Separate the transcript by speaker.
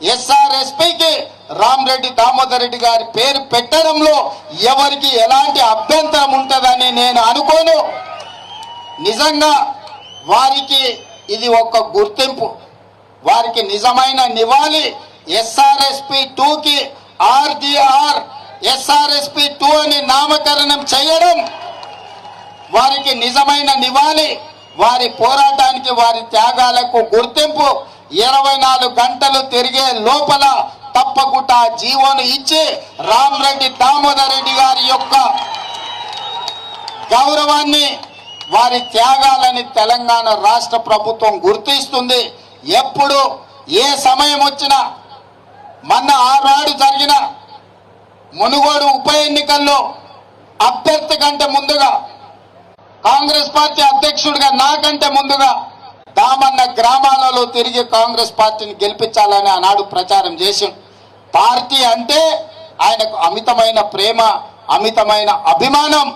Speaker 1: ఎస్ఆర్ఎస్పీకి రామరెడ్డి దామోదర్ రెడ్డి గారి పేరు పెట్టడంలో ఎవరికి ఎలాంటి అభ్యంతరం ఉంటుందని నేను అనుకోను. నిజంగా వారికి ఇది ఒక గుర్తింపు. వారికి నిజమైన నివాళి ఎస్ఆర్ఎస్పి టూకి ఆర్డిఆర్ ఎస్ఆర్ఎస్పి టూ అని నామకరణం చేయడం. వారికి నిజమైన నివాళి వారి పోరాటానికి వారి త్యాగాలకు గుర్తింపు. ఇరవై నాలుగు గంటలు తిరిగే లోపల తప్పకుండా జీవోను ఇచ్చి రామరెడ్డి దామోదర్ రెడ్డి గారి యొక్క గౌరవాన్ని వారి త్యాగాలని తెలంగాణ రాష్ట్ర ప్రభుత్వం గుర్తిస్తుంది. ఎప్పుడు ఏ సమయం వచ్చినా మొన్న ఆనాడు జరిగిన మునుగోడు ఉప ఎన్నికల్లో అభ్యర్థి కంటే ముందుగా కాంగ్రెస్ పార్టీ అధ్యక్షుడిగా నాకంటే ముందుగా గ్రామాలలో తిరిగి కాంగ్రెస్ పార్టీని గెలిపించాలని ఆనాడు ప్రచారం చేసి పార్టీ అంటే ఆయనకు అమితమైన ప్రేమ అమితమైన అభిమానం.